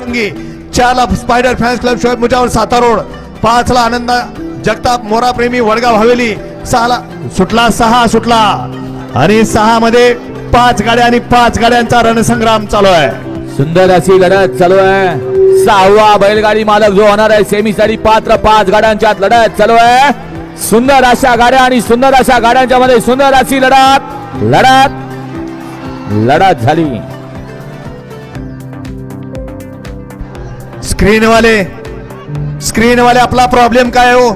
प्रसंगी चारला spider fans club Shoaib Mujawar साता रोड पाचला आनंद जगताप मोरा प्रेमी वडगाव हवेली सहाला सुटला सहा सुटला. आणि सहा मध्ये पाच गाड्या आणि पाच गाड्यांचा रणसंग्राम चालू आहे. सुंदर अशी लढत चालू आहे. सहावा बैलगाडी मालक जो होणार आहे सेमीसाठी पात्र पाच गाड्यांच्या लढत चालू आहे. सुंदर अशा गाड्या आणि सुंदर अशा गाड्यांच्या मध्ये सुंदर अशी लढत लढत लढत झाली. स्क्रीन वाले स्क्रीन वाले आपला प्रॉब्लेम काय हो?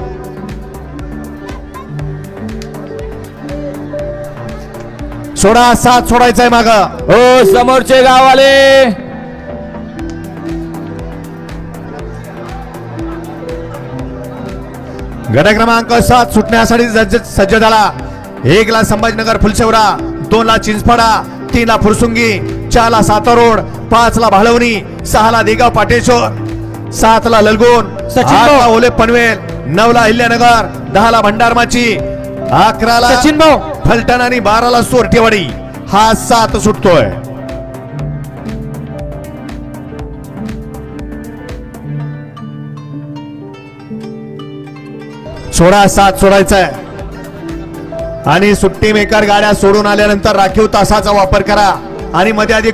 सोडा सात सोडायचंय माग. हो समोरचे गाववाले. गट क्रमांक सात सुटण्यासाठी सज्ज सज्ज झाला. एक ला संभाजीनगर फुलशेवरा दोन ला चिंचपाडा तीन ला फुरसुंगी. चार ला साता रोड पाच ला भाळवणी. सहा ला देगाव पाटेश्वर. सात ला ललगोन सचिन ओले पनवेल नऊ ला अहिल्यानगर दहा ला भंडारमाची. अकरा ला सचिन भाऊ. फलटण आणि बाराला सोरटेवाडी हा सात सुटतोय. सोळा सात सोडायचा आहे आणि सुट्टी मेकर गाड्या सोडून आल्यानंतर राखीव तासाचा वापर करा. आणि मध्ये आधी